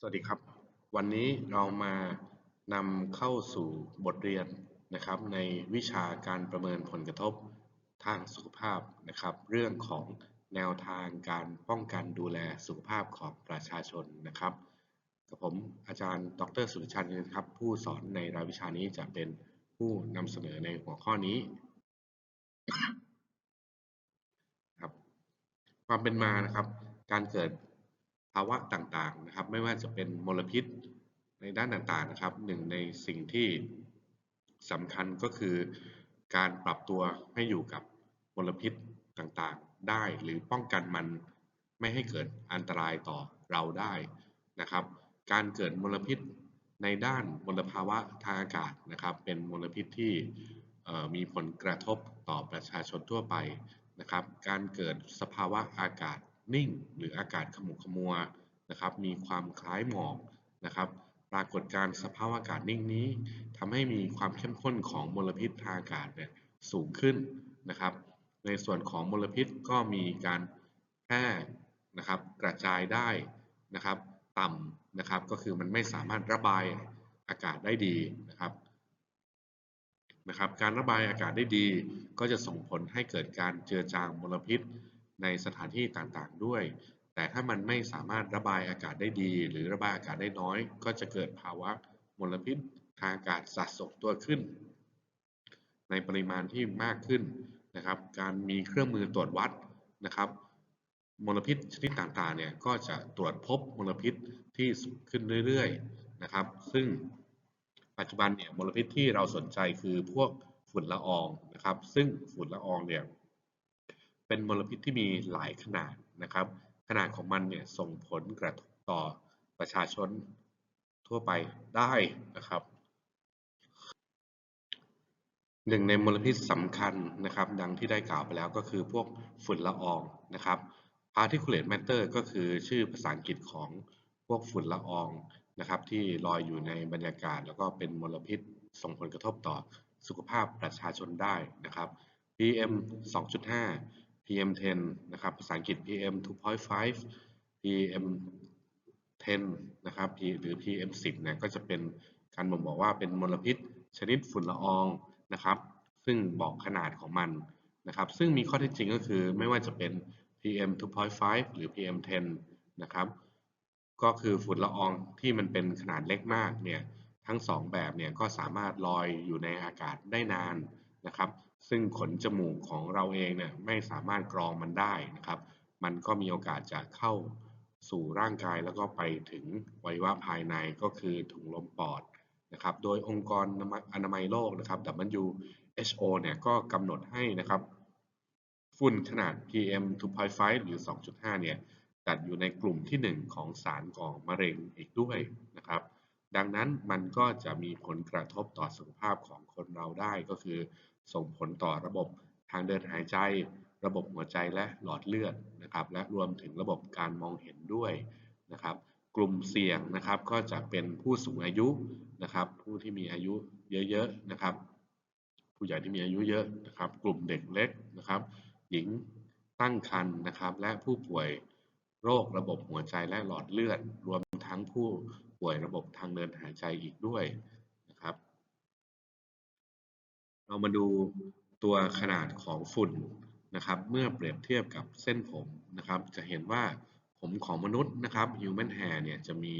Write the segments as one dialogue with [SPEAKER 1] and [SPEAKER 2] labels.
[SPEAKER 1] สวัสดีครับ วันนี้เรามานำเข้าสู่บทเรียนนะครับ ในวิชาการประเมินผลกระทบทางสุขภาพนะครับ เรื่องของแนวทางการป้องกันดูแลสุขภาพของประชาชนนะครับกับผมอาจารย์ ดรสุรชันนะครับ ผู้สอนในรายวิชานี้จะเป็นผู้นำเสนอในหัวข้อนี้ครับความเป็นมานะครับ การเกิดาวะต่างๆนะครับ ไม่ว่าจะเป็นมลพิษในด้านต่างๆนะครับหนึ่งในสิ่งที่สำคัญก็คือการปรับตัวให้อยู่กับมลพิษต่างๆ ได้หรือป้องกันมันไม่ให้เกิดอันตรายต่อเราได้นะครับ การเกิดมลพิษในด้านมลภาวะทางอากาศนะครับ เป็นมลพิษที่มีผลกระทบต่อประชาชนทั่วไปนะครับ การเกิดสภาวะอากาศ นิ่ง หรืออากาศขมุกขมัวนะครับ มีความคล้ายหมอกนะครับ ปรากฏการสภาพอากาศนิ่งนี้ทำให้มีความเข้มข้นของมลพิษทางอากาศเนี่ยสูงขึ้นนะครับ ในส่วนของมลพิษก็มีการแพร่นะครับกระจายได้นะครับ ต่ำนะครับก็คือมันไม่สามารถระบายอากาศได้ดีนะครับนะครับ การระบายอากาศได้ดี ก็จะส่งผลให้เกิดการเจือจางมลพิษ ในสถานที่ต่างๆด้วย แต่ถ้ามันไม่สามารถระบายอากาศได้ดี หรือระบายอากาศได้น้อย ก็จะเกิดภาวะมลพิษทางอากาศสะสมตัวขึ้น ในปริมาณที่มากขึ้นนะครับ การมีเครื่องมือตรวจวัดนะครับมลพิษชนิดต่างๆเนี่ยก็จะตรวจพบมลพิษที่สูงขึ้นเรื่อยๆนะครับ ซึ่งปัจจุบันเนี่ยมลพิษที่เราสนใจคือพวกฝุ่นละอองนะครับ ซึ่งฝุ่นละอองเนี่ย เป็นมลพิษที่มีหลายขนาดนะครับ ขนาดของมันเนี่ยส่งผลกระทบต่อประชาชนทั่วไปได้นะครับหนึ่งในมลพิษสำคัญนะครับ ดังที่ได้กล่าวไปแล้วก็คือพวกฝุ่นละอองนะครับ particulate matter ก็คือชื่อภาษาอังกฤษของพวกฝุ่นละอองนะครับ ที่ลอยอยู่ในบรรยากาศ แล้วก็เป็นมลพิษส่งผลกระทบต่อสุขภาพประชาชนได้นะครับ PM 2.5 PM10 นะครับ ภาษาอังกฤษ PM 2.5 PM10 นะครับหรือ PM10 เนี่ยก็จะเป็นการบ่งบอกว่าเป็นมลพิษชนิดฝุ่นละอองนะครับ ซึ่งบอกขนาดของมันนะครับ ซึ่งมีข้อเท็จจริงก็คือไม่ว่าจะเป็น PM 2.5 หรือ PM10 นะครับ ก็คือฝุ่นละอองที่มันเป็นขนาดเล็กมากเนี่ย ทั้ง 2 แบบเนี่ยก็สามารถลอยอยู่ในอากาศได้นานนะครับ ซึ่งขนจมูกของเราเองเนี่ยไม่สามารถกรองมันได้นะครับ มันก็มีโอกาสจะเข้าสู่ร่างกายแล้วก็ไปถึงไวัยวะภายในก็คือถุงลมปอดนะครับ โดยองค์กรอนามัยโลกนะครับ WHO เนี่ยก็กำหนดให้นะครับ ฝุ่นขนาด PM 2.5 หรือ 2.5 เนี่ยจัดอยู่ในกลุ่มที่ 1 ของสารก่อมะเร็งอีกด้วยนะครับ ดังนั้นมันก็จะมีผลกระทบต่อสุขภาพของคนเราได้ก็คือ ส่งผลต่อระบบทางเดินหายใจ ระบบหัวใจและหลอดเลือดนะครับ และรวมถึงระบบการมองเห็นด้วยนะครับ กลุ่มเสี่ยงนะครับก็จะเป็นผู้สูงอายุนะครับ ผู้ที่มีอายุเยอะๆนะครับ ผู้ใหญ่ที่มีอายุเยอะนะครับ กลุ่มเด็กเล็กนะครับ หญิงตั้งครรภ์นะครับ และผู้ป่วยโรคระบบหัวใจและหลอดเลือด รวมทั้งผู้ป่วยระบบทางเดินหายใจอีกด้วย เรามาดูตัวขนาดของฝุ่นนะครับ เมื่อเปรียบเทียบกับเส้นผมนะครับ จะเห็นว่าผมของมนุษย์นะครับ human hair เนี่ยจะมี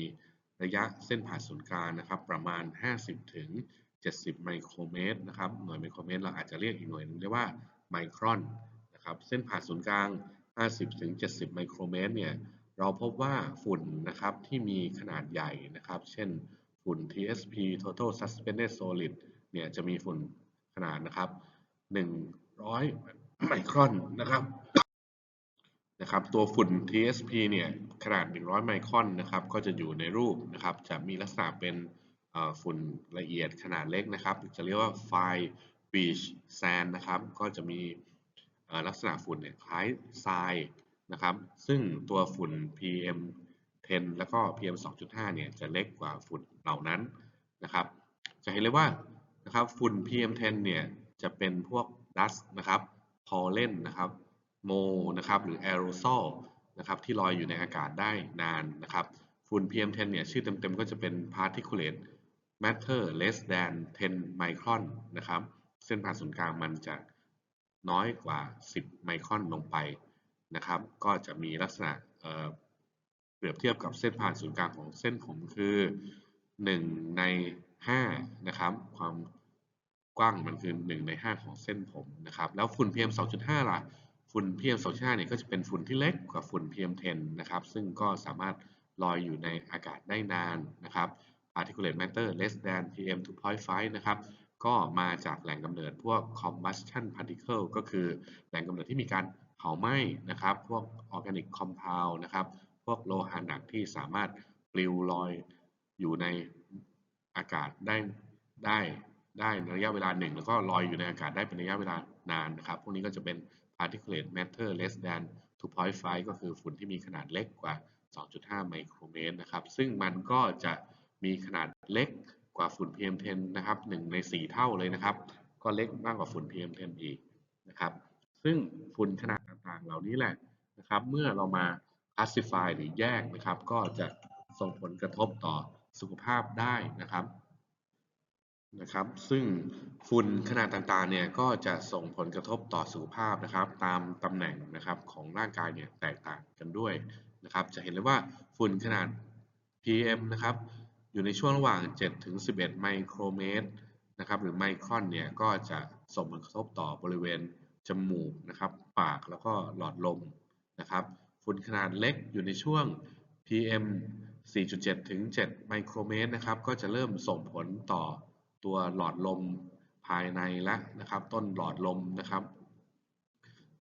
[SPEAKER 1] ระยะเส้นผ่าศูนย์กลางนะครับ ประมาณ 50 ถึง 70 ไมโครเมตรนะครับหน่วยไมโครเมตร เราอาจจะเรียกอีกหน่วยนึงเรียกว่าไมครอนนะครับ เส้นผ่าศูนย์กลาง 50 ถึง 70 ไมโครเมตรเนี่ยเราพบว่าฝุ่นนะครับที่มีขนาดใหญ่นะครับ เช่นฝุ่น TSP Total Suspended Solid เนี่ยจะมีฝุ่น นาดนะครับ100ไมครอนนะครับนะครับ ตัวฝุ่น TSP เนี่ยขนาด 100 ไมครอนนะครับ ก็จะอยู่ในรูปนะครับ จะมีลักษณะเป็นฝุ่นละเอียดขนาดเล็กนะครับ จะเรียกว่าไฟบีชแซนนะครับ ก็จะมีลักษณะฝุ่นเนี่ยคล้ายทรายนะครับ ซึ่งตัวฝุ่น PM 10 แล้วก็ PM 2.5 เนี่ยจะเล็กกว่าฝุ่นเหล่านั้นนะครับ จะเห็นเลยว่า นะครับฝุ่น PM10 เนี่ยจะเป็นพวกดัสนะครับพอลเลนนะครับโมนะครับหรือแอโรซอลนะครับที่ลอยอยู่ในอากาศได้นานนะครับฝุ่น PM10 เนี่ยชื่อเต็มๆก็จะเป็น particulate matter less than 10 micron นะครับเส้นผ่านศูนย์กลางมันจะน้อยกว่า 10 ไมครอนลงไปนะครับ ก็จะมีลักษณะเอ่อเปรียบเทียบกับเส้นผ่านศูนย์กลางของเส้นผมคือ 1 ใน5นะครับความ กว้างมันคือ1ใน 5 ของเส้นผมนะครับแล้วฝุ่น PM 2.5 ล่ะ ฝุ่น PM 2.5 เนี่ยก็จะเป็นฝุ่นที่เล็กกว่าฝุ่น PM10 นะครับ ซึ่งก็สามารถลอยอยู่ในอากาศได้นานนะครับ particulate matter less than PM 2.5 นะครับ ก็มาจากแหล่งกำเนิดพวก combustion particle ก็คือแหล่งกำเนิดที่มีการเผาไหม้นะครับ พวก organic compound นะครับ พวกโลหะหนักที่สามารถปลิวลอยอยู่ในอากาศได้ได้ ได้ระยะเวลาหนึ่งแล้วก็ลอยอยู่ในอากาศได้เป็นระยะเวลานานนะครับ พวกนี้ก็จะเป็น particulate matter less than 2.5 ก็คือฝุ่นที่มีขนาดเล็กกว่า 2.5 ไมโครเมตรนะครับ ซึ่งมันก็จะมีขนาดเล็กกว่าฝุ่น PM10 นะครับ1ใน 4 เท่าเลยนะครับ ก็เล็กมากกว่าฝุ่น PM10 อีกนะครับ ซึ่งฝุ่นขนาดต่างๆ เหล่านี้แหละนะครับ เมื่อเรามา classify หรือแยกนะครับ ก็จะส่งผลกระทบต่อสุขภาพได้นะครับ นะครับ ซึ่งฝุ่นขนาดต่างๆ เนี่ย ก็จะส่งผลกระทบต่อสุขภาพนะครับ ตามตำแหน่งนะครับของร่างกายเนี่ยแตกต่างกันด้วยนะครับ จะเห็นเลยว่าฝุ่นขนาด PM นะครับ อยู่ในช่วงระหว่าง7ถึง11 ไมโครเมตรนะครับ หรือไมครอนเนี่ย ก็จะส่งผลกระทบต่อบริเวณจมูกนะครับ ปากแล้วก็หลอดลมนะครับ ฝุ่นขนาดเล็กอยู่ในช่วง PM 4.7 ถึง 7 ไมโครเมตรนะครับ ก็จะเริ่มส่งผลต่อ ตัวหลอดลมภายในและนะครับ ต้นหลอดลมนะครับ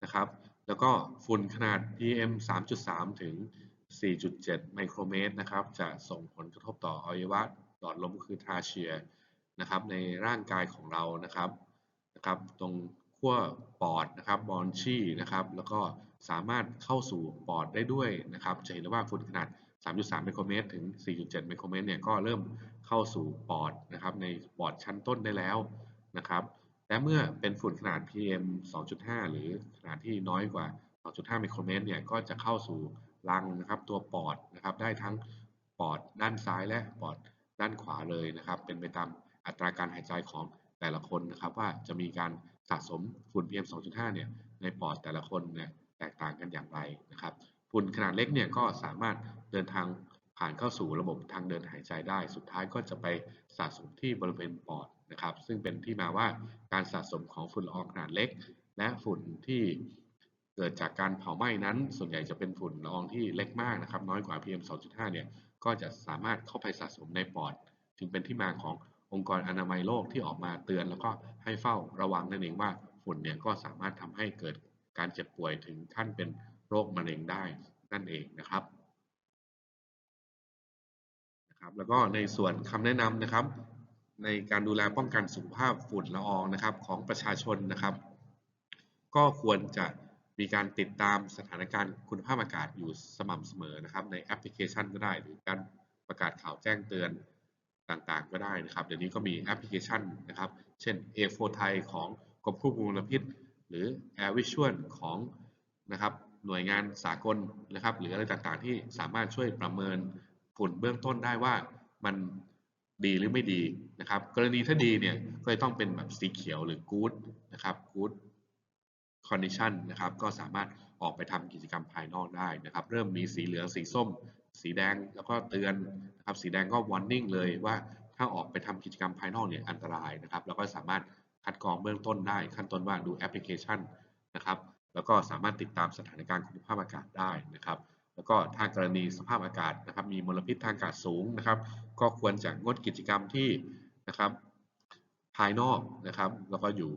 [SPEAKER 1] นะครับ แล้วก็ฝุ่นขนาด PM 3.3 ถึง 4.7 ไมโครเมตรนะครับ จะส่งผลกระทบต่ออวัยวะหลอดลมก็คือทราเชียนะครับ ในร่างกายของเรานะครับนะครับ ตรงขั้วปอดนะครับบอนชีนะครับ แล้วก็สามารถเข้าสู่ปอดได้ด้วยนะครับ จะเห็นได้ว่าฝุ่นขนาด 3.3 ไมโครเมตร ถึง 4.7 ไมโครเมตรเนี่ยก็เริ่ม เข้าสู่ปอดนะครับในปอดชั้นต้นได้แล้วนะครับ และเมื่อเป็นฝุ่นขนาด PM 2.5 หรือขนาดที่น้อยกว่า 2.5 ไมโครเมตรเนี่ยก็จะเข้าสู่รังนะครับตัวปอดนะครับได้ทั้งปอดด้านซ้ายและปอดด้านขวาเลยนะครับ เป็นไปตามอัตราการหายใจของแต่ละคนนะครับ ว่าจะมีการสะสมฝุ่น PM 2.5 เนี่ยในปอดแต่ละคนเนี่ยแตกต่างกันอย่างไรนะครับฝุ่นขนาดเล็กเนี่ยก็สามารถเดินทาง ผ่านเข้าสู่ระบบทางเดินหายใจได้ สุดท้ายก็จะไปสะสมที่บริเวณปอดนะครับ ซึ่งเป็นที่มาว่าการสะสมของฝุ่นละอองขนาดเล็ก และฝุ่นที่เกิดจากการเผาไหม้นั้น ส่วนใหญ่จะเป็นฝุ่นละอองที่เล็กมากนะครับ น้อยกว่า PM 2.5 เนี่ย ก็จะสามารถเข้าไปสะสมในปอด จึงเป็นที่มาขององค์กรอนามัยโลกที่ออกมาเตือน แล้วก็ให้เฝ้าระวังนั่นเองว่าฝุ่นเนี่ยก็สามารถทำให้เกิดการเจ็บป่วยถึงขั้นเป็นโรคมะเร็งได้นั่นเองนะครับ ครับแล้วก็ในส่วนคำแนะนำนะครับ ในการดูแลป้องกันสุขภาพฝุ่นละอองนะครับของประชาชนนะครับ ก็ควรจะมีการติดตามสถานการณ์คุณภาพอากาศอยู่สม่ำเสมอนะครับ ในแอปพลิเคชันก็ได้ หรือการประกาศข่าวแจ้งเตือนต่างๆ ก็ได้นะครับ เดี๋ยวนี้ก็มีแอปพลิเคชันนะครับ เช่น A4 ไทยของกรมควบคุมมลพิษ หรือ Air Visual ของนะครับหน่วยงานสากลนะครับ หรืออะไรต่างๆ ที่สามารถช่วยประเมิน ฝุ่นเบื้องต้นได้ว่ามันดีหรือไม่ดีนะครับ กรณีถ้าดีเนี่ยก็จะต้องเป็นแบบสีเขียวหรือ good นะครับ good condition นะครับ ก็สามารถออกไปทำกิจกรรมภายนอกได้นะครับ เริ่มมีสีเหลืองสีส้ม สีแดงแล้วก็เตือนนะครับ สีแดงก็ warning เลยว่าถ้าออกไปทำกิจกรรมภายนอกเนี่ยอันตรายนะครับ แล้วก็สามารถคัดกรองเบื้องต้นได้ ขั้นต้นว่าดูแอปพลิเคชันนะครับ แล้วก็สามารถติดตามสถานการณ์คุณภาพอากาศได้นะครับ แล้วก็ถ้ากรณีสภาพอากาศนะครับ มีมลพิษทางอากาศสูงนะครับ ก็ควรจะงดกิจกรรมที่นะครับ ภายนอกนะครับ แล้วก็อยู่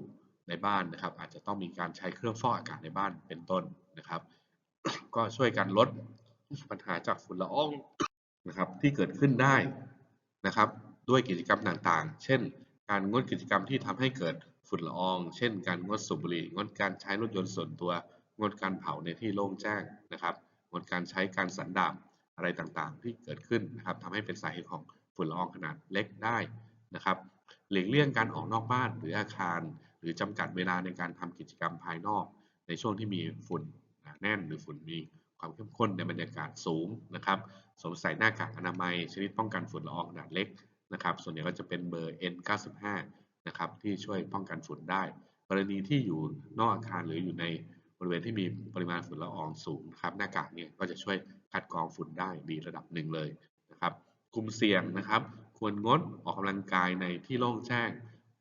[SPEAKER 1] ในบ้านนะครับ อาจจะต้องมีการใช้เครื่องฟอกอากาศในบ้านเป็นต้นนะครับ ก็ช่วยกันลดปัญหาจากฝุ่นละอองนะครับ ที่เกิดขึ้นได้นะครับ ด้วยกิจกรรมต่างๆ เช่น การงดกิจกรรมที่ทำให้เกิดฝุ่นละออง เช่น การงดสูบบุหรี่งดการใช้รถยนต์ส่วนตัว งดการเผาในที่โล่งแจ้งนะครับ งดการใช้การสันดาบอะไรต่างๆ ที่เกิดขึ้นนะครับทำให้เป็นสาเหตุของฝุ่นละอองขนาดเล็กได้นะครับ หลีกเลี่ยงการออกนอกบ้านหรืออาคาร หรือจำกัดเวลาในการทำกิจกรรมภายนอก ในช่วงที่มีฝุ่นแน่นหรือฝุ่นมีความเข้มข้นในบรรยากาศสูงนะครับสวมใส่หน้ากากอนามัย ชนิดป้องกันฝุ่นละอองขนาดเล็กนะครับ ส่วนใหญ่ก็จะเป็นเบอร์ N95 นะครับที่ช่วยป้องกันฝุ่นได้ กรณีที่อยู่นอกอาคารหรืออยู่ใน บริเวณที่มีปริมาณฝุ่นละอองสูงนะครับหน้ากากเนี่ยก็จะช่วยคัดกรองฝุ่นได้ดีระดับหนึ่งเลยนะครับกลุ่มเสี่ยงนะครับ ควรงดออกกำลังกายในที่โล่งแจ้ง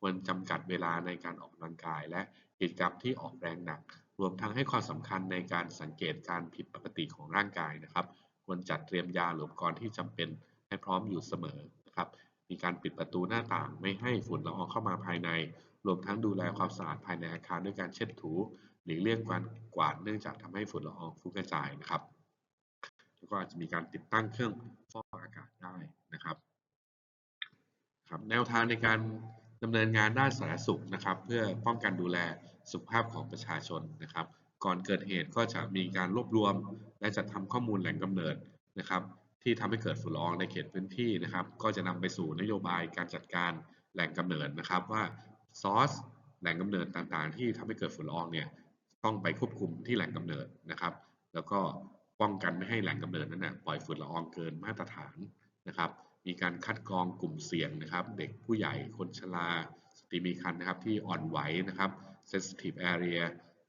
[SPEAKER 1] ควรจำกัดเวลาในการออกกำลังกาย และกิจกรรมที่ออกแรงหนัก รวมทั้งให้ความสำคัญในการสังเกตการผิดปกติของร่างกายนะครับ ควรจัดเตรียมยาหรืออุปกรณ์ที่จำเป็นให้พร้อมอยู่เสมอนะครับ มีการปิดประตูหน้าต่าง ไม่ให้ฝุ่นละอองเข้ามาภายใน รวมทั้งดูแลความสะอาดภายในอาคารด้วยการเช็ดถู ลีกเลี่ยงการกวาดเนื่องจากทำให้ฝุ่นละอองฟุ้งกระจายนะครับแล้วก็อาจจะมีการติดตั้งเครื่องฟอกอากาศได้นะครับครับแนวทางในการดำเนินงานด้านสาธารณสุขนะครับ เพื่อป้องกันดูแลสุขภาพของประชาชนนะครับ ก่อนเกิดเหตุก็จะมีการรวบรวม และจัดทำข้อมูลแหล่งกำเนิดนะครับ ที่ทำให้เกิดฝุ่นละอองในเขตพื้นที่นะครับ ก็จะนำไปสู่นโยบายการจัดการแหล่งกำเนิดนะครับว่าซอสแหล่งกำเนิดต่างๆ ที่ทำให้เกิดฝุ่นละอองเนี่ย ต้องไปควบคุมที่แหล่งกำเนิดนะครับ แล้วก็ป้องกันไม่ให้แหล่งกำเนิดนั้นนะปล่อยฝุ่นละอองเกินมาตรฐานนะครับ มีการคัดกรองกลุ่มเสี่ยงนะครับ เด็กผู้ใหญ่คนชราสตรีมีครรภ์นะครับที่อ่อนไหวนะครับ sensitive area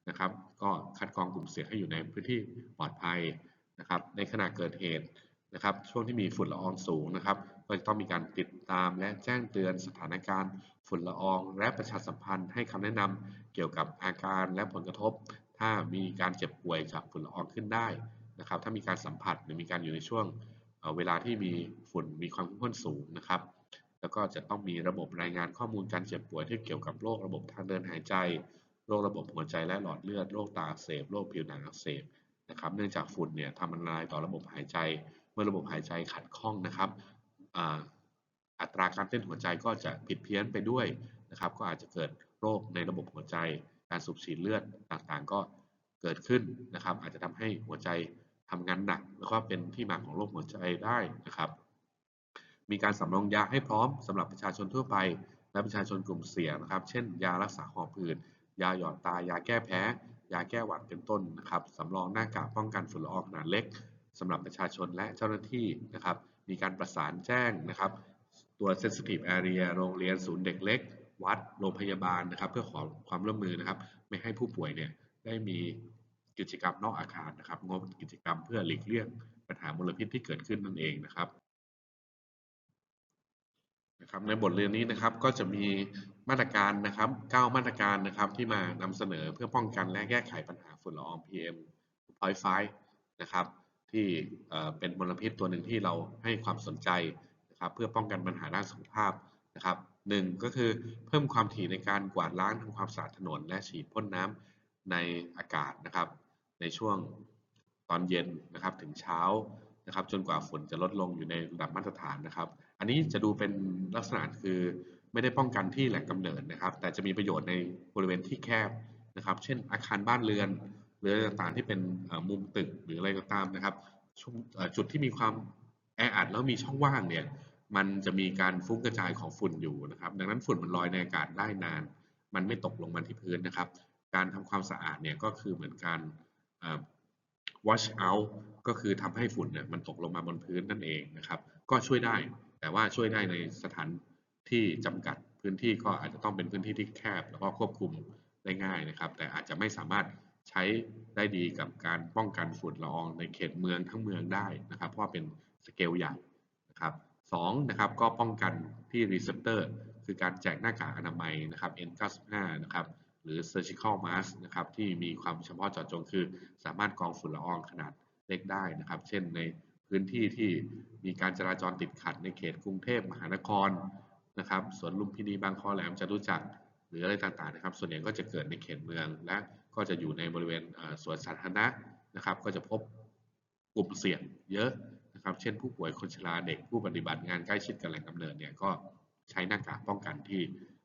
[SPEAKER 1] นะครับก็คัดกรองกลุ่มเสี่ยงให้อยู่ในพื้นที่ปลอดภัยนะครับ ในขณะเกิดเหตุนะครับ ช่วงที่มีฝุ่นละอองสูงนะครับ ก็จะต้องมีการติดตามและแจ้งเตือนสถานการณ์ฝุ่นละออง และประชาสัมพันธ์ให้คำแนะนำเกี่ยวกับอาการและผลกระทบ ถ้ามีการเจ็บป่วยจากฝุ่นละอองขึ้นได้นะครับ ถ้ามีการสัมผัสหรือมีการอยู่ในช่วงเวลาที่มีฝุ่นมีความเข้มข้นสูงนะครับ แล้วก็จะต้องมีระบบรายงานข้อมูลการเจ็บป่วยที่เกี่ยวกับโรคระบบทางเดินหายใจโรคระบบหัวใจและหลอดเลือดโรคตาอักเสบโรคผิวหนังอักเสบนะครับ เนื่องจากฝุ่นเนี่ยทำอันตรายต่อระบบหายใจ เมื่อระบบหายใจขัดข้องนะครับ อัตราการเต้นหัวใจก็จะผิดเพี้ยนไปด้วยนะครับ ก็อาจจะเกิดโรคในระบบหัวใจ การสูบฉีดเลือดต่างๆ ก็เกิดขึ้นนะครับ อาจจะทำให้หัวใจทำงานหนัก แล้วก็เป็นที่มาของโรคหัวใจได้นะครับ มีการสำรองยาให้พร้อมสำหรับประชาชนทั่วไป และประชาชนกลุ่มเสี่ยงนะครับ เช่น ยารักษาหอบหืดยาหยอดตายาแก้แพ้ ยาแก้หวัดเป็นต้นนะครับสำรองหน้ากากป้องกันฝุ่นละอองขนาดเล็กสำหรับประชาชนและเจ้าหน้าที่นะครับ มีการประสานแจ้งนะครับตัว sensitive area โรงเรียนศูนย์เด็กเล็ก วัดโรงพยาบาลนะครับ เพื่อขอความร่วมมือนะครับ ไม่ให้ผู้ป่วยเนี่ยได้มีกิจกรรมนอกอาคารนะครับงดกิจกรรมเพื่อหลีกเลี่ยงปัญหามลพิษที่เกิดขึ้นนั่นเองนะครับนะครับในบทเรียนนี้นะครับก็จะมีมาตรการนะครับ 9 มาตรการนะครับที่มานำเสนอเพื่อป้องกันและแก้ไขปัญหาฝุ่นละออง PM 2.5นะครับ ที่เป็นมลพิษตัวหนึ่งที่เราให้ความสนใจนะครับเพื่อป้องกันปัญหาด้านสุขภาพนะครับหนึ่งก็คือเพิ่มความถี่ในการกวาดล้างทำความสะอาดถนน และฉีดพ่นน้ำในอากาศนะครับ ในช่วงตอนเย็นนะครับถึงเช้านะครับ จนกว่าฝนจะลดลงอยู่ในระดับมาตรฐานนะครับ อันนี้จะดูเป็นลักษณะคือไม่ได้ป้องกันที่แหล่งกำเนิดนะครับ แต่จะมีประโยชน์ในบริเวณที่แคบนะครับ เช่นอาคารบ้านเรือน หรืออะไรต่างๆที่เป็นมุมตึกหรืออะไรก็ตามนะครับ จุดที่มีความแออัดแล้วมีช่องว่างเนี่ยมันจะมีการฟุ้งกระจายของฝุ่นอยู่นะครับ ดังนั้นฝุ่นมันลอยในอากาศได้นาน มันไม่ตกลงมาที่พื้นนะครับ การทำความสะอาดเนี่ยก็คือเหมือนการ wash out ก็คือทำให้ฝุ่นเนี่ยมันตกลงมาบนพื้นนั่นเองนะครับ ก็ช่วยได้แต่ว่าช่วยได้ในสถานที่จำกัดพื้นที่ก็อาจจะต้องเป็นพื้นที่ที่แคบ แล้วก็ควบคุมได้ง่ายนะครับ แต่อาจจะไม่สามารถ ใช้ได้ดีกับการป้องกันฝุ่นละอองในเขตเมืองทั้งเมืองได้นะครับ เพราะเป็นสเกลใหญ่นะครับสองนะครับก็ป้องกันที่รีเซพเตอร์คือการแจกหน้ากากอนามัยนะครับ N95 นะครับหรือ surgical mask นะครับที่มีความเฉพาะเจาะจงคือ สามารถกรองฝุ่นละอองขนาดเล็กได้นะครับ เช่นในพื้นที่ที่มีการจราจรติดขัดในเขตกรุงเทพมหานครนะครับสวนลุมพินีบางคอแหลมจะรู้จักหรืออะไรต่างๆนะครับ ส่วนใหญ่ก็จะเกิดในเขตเมืองและ ก็จะอยู่ในบริเวณสวนสาธารณะนะครับ ก็จะพบกลุ่มเสี่ยงเยอะนะครับ เช่นผู้ป่วยคนชราเด็กผู้ปฏิบัติงานใกล้ชิดกับแหล่งกำเนิดเนี่ยก็ใช้หน้ากากป้องกันที่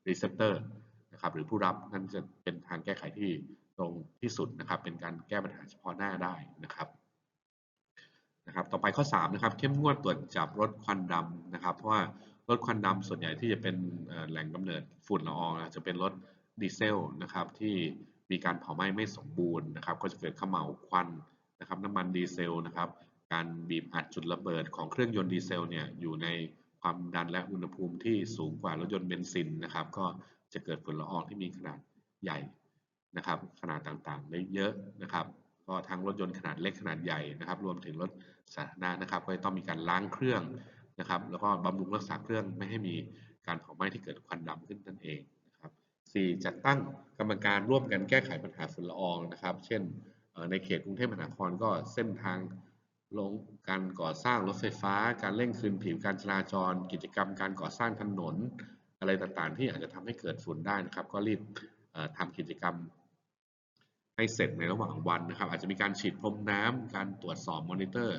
[SPEAKER 1] รีเซพเตอร์นะครับหรือผู้รับนั่นจะเป็นทางแก้ไขที่ตรงที่สุดนะครับ เป็นการแก้ปัญหาเฉพาะหน้าได้นะครับนะครับ ต่อไปข้อ3นะครับเข้มงวดตรวจจับรถควันดำนะครับ เพราะว่ารถควันดำส่วนใหญ่ที่จะเป็นแหล่งกำเนิดฝุ่นละอองจะเป็นรถดีเซลนะครับที่ มีการเผาไหม้ไม่สมบูรณ์นะครับ ก็จะเกิดขมเหลาวควันนะครับน้ำมันดีเซลนะครับการบีบอัดจุดระเบิดของเครื่องยนต์ดีเซลเนี่ยอยู่ในความดันและอุณหภูมิที่สูงกว่ารถยนต์เบนซินนะครับ ก็จะเกิดฝุ่นละอองที่มีขนาดใหญ่นะครับ ขนาดต่างๆได้เยอะนะครับ ก็ทั้งรถยนต์ขนาดเล็กขนาดใหญ่นะครับ รวมถึงรถสาธารณะนะครับ ก็จะต้องมีการล้างเครื่องนะครับ แล้วก็บำรุงรักษาเครื่องไม่ให้มีการเผาไหม้ที่เกิดควันดำขึ้นนั่นเอง 4. จัดตั้งกรรมการร่วมกันแก้ไขปัญหาฝุ่นละอองนะครับ เช่นในเขตกรุงเทพมหานครก็เส้นทางลงการก่อสร้างรถไฟฟ้า การเร่งคืนผิวการจราจร กิจกรรมการก่อสร้างถนน อะไรต่างๆ ที่อาจจะทำให้เกิดฝุ่นได้นะครับ ก็รีบเอ่อทำกิจกรรมให้เสร็จในระหว่างวันนะครับ อาจจะมีการฉีดพรมน้ำการตรวจสอบมอนิเตอร์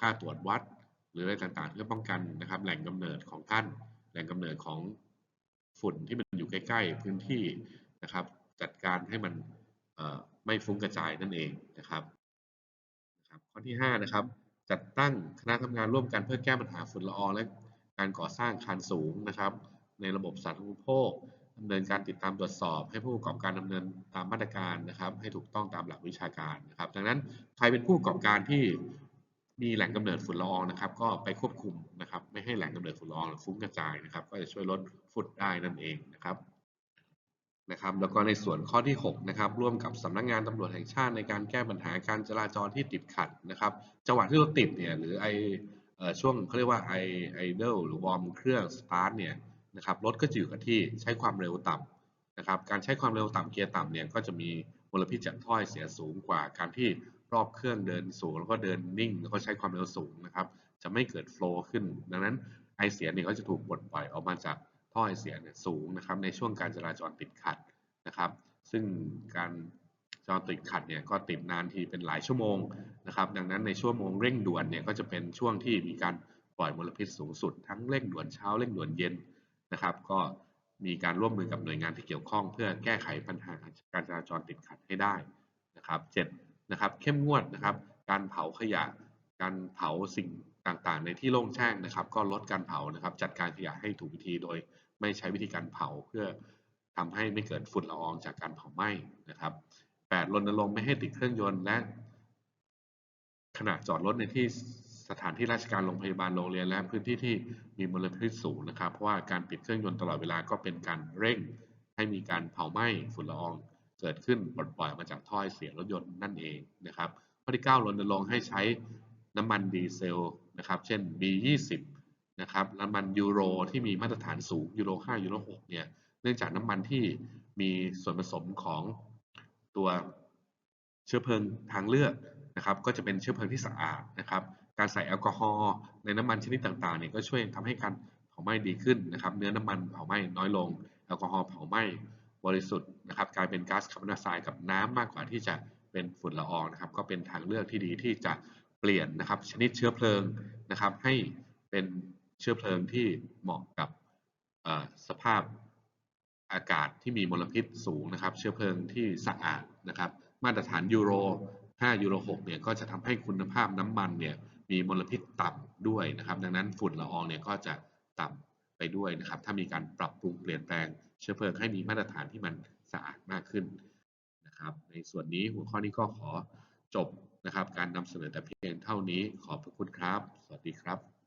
[SPEAKER 1] ค่าตรวจวัด หรืออะไรต่างๆ เพื่อป้องกันนะครับ แหล่งกำเนิดของท่าน แหล่งกำเนิดของ ฝุ่นที่มันอยู่ใกล้ ๆ พื้นที่นะครับ จัดการให้มันไม่ฟุ้งกระจายนั่นเองนะครับนะครับข้อที่5นะครับจัดตั้งคณะทำงานร่วมกันเพื่อแก้ปัญหาฝุ่นละอองและการก่อสร้างอาคารสูงนะครับ ในระบบสาธารณูปโภคดำเนินการติดตามตรวจสอบ ให้ผู้ประกอบการดำเนินตามมาตรการนะครับ ให้ถูกต้องตามหลักวิชาการนะครับ ดังนั้นใครเป็นผู้ประกอบการที่ มีแหล่งกำเนิดฝุ่นละอองนะครับ ก็ไปควบคุมนะครับ ไม่ให้แหล่งกำเนิดฝุ่นละอองฟุ้งกระจายนะครับ ก็จะช่วยลดฝุ่นได้นั่นเองนะครับนะครับ แล้วก็ในส่วนข้อที่6นะครับร่วมกับสำนักงานตำรวจแห่งชาติในการแก้ปัญหาการจราจรที่ติดขัดนะครับ จังหวะที่รถติดเนี่ยหรือไอเออช่วงเขาเรียกว่าไอไอเดลหรือวอร์มเครื่องสตาร์ทเนี่ยนะครับรถก็จะอยู่กับที่ใช้ความเร็วต่ำนะครับ การใช้ความเร็วต่ำเกียร์ต่ำเนี่ยก็จะมีมลพิษจากถ้อยเสียสูงกว่าการที่ รอบเครื่องเดินสูงแล้วก็เดินนิ่ง แล้วก็ใช้ความเร็วสูงนะครับ จะไม่เกิดโฟล์ขึ้น ดังนั้นไอเสียเนี่ยก็จะถูกปลดปล่อยออกมาจากท่อไอเสียเนี่ยสูงนะครับ ในช่วงการจราจรติดขัดนะครับ ซึ่งการจรติดขัดเนี่ยก็ติดนานทีเป็นหลายชั่วโมงนะครับ ดังนั้นในชั่วโมงเร่งด่วนเนี่ยก็จะเป็นช่วงที่มีการปล่อยมลพิษสูงสุด ทั้งเร่งด่วนเช้าเร่งด่วนเย็นนะครับ ก็มีการร่วมมือกับหน่วยงานที่เกี่ยวข้อง เพื่อแก้ไขปัญหาการจราจรติดขัดให้ได้นะครับเจ็ด นะครับ เข้มงวดนะครับ การเผาขยะ การเผาสิ่งต่างๆ ในที่โล่งแจ้งนะครับ ก็ลดการเผานะครับ จัดการขยะให้ถูกวิธีโดย ไม่ใช้วิธีการเผาเพื่อทำให้ไม่เกิดฝุ่นละอองจากการเผาไหม้นะครับ 8. รณรงค์ไม่ให้ติดเครื่องยนต์และขณะจอดรถในที่สถานที่ราชการโรงพยาบาลโรงเรียนและพื้นที่ที่มีมลพิษสูงนะครับ เพราะว่าการปิดเครื่องยนต์ตลอดเวลาก็เป็นการเร่งให้มีการเผาไหม้ฝุ่นละออง เกิดขึ้นปลดปล่อยมาจากท่อไอเสียรถยนต์นั่นเองนะครับข้อที่9รณรงค์ให้ใช้น้ำมันดีเซลนะครับเช่น B20 นะครับน้ำมันยูโรที่มีมาตรฐานสูงยูโร5ยูโร6เนี่ยเนื่องจากน้ำมันที่มีส่วนผสมของตัวเชื้อเพลิงทางเลือกนะครับ ก็จะเป็นเชื้อเพลิงที่สะอาดนะครับ การใส่แอลกอฮอล์ในน้ำมันชนิดต่างๆเนี่ยก็ช่วยทำให้การเผาไหม้ดีขึ้นนะครับ เนื้อน้ำมันเผาไหม้น้อยลง แอลกอฮอล์เผาไหม้ บริสุทธิ์นะครับกลายเป็นก๊าซคาร์บอนไดออกไซด์กับน้ำมากกว่าที่จะเป็นฝุ่นละอองนะครับ ก็เป็นทางเลือกที่ดีที่จะเปลี่ยนนะครับ ชนิดเชื้อเพลิงนะครับ ให้เป็นเชื้อเพลิงที่เหมาะกับสภาพอากาศที่มีมลพิษสูงนะครับ เชื้อเพลิงที่สะอาดนะครับ มาตรฐานยูโร 5 ยูโร 6 เนี่ยก็จะทำให้คุณภาพน้ำมันเนี่ยมีมลพิษต่ำด้วยนะครับ ดังนั้นฝุ่นละอองเนี่ยก็จะต่ำไปด้วยนะครับ ถ้ามีการปรับปรุงเปลี่ยนแปลง เชื้อเพลิงให้มีมาตรฐานที่มันสะอาดมากขึ้นนะครับ ในส่วนนี้หัวข้อนี้ก็ขอจบนะครับ การนำเสนอแต่เพียงเท่านี้ขอบพระคุณครับ สวัสดีครับ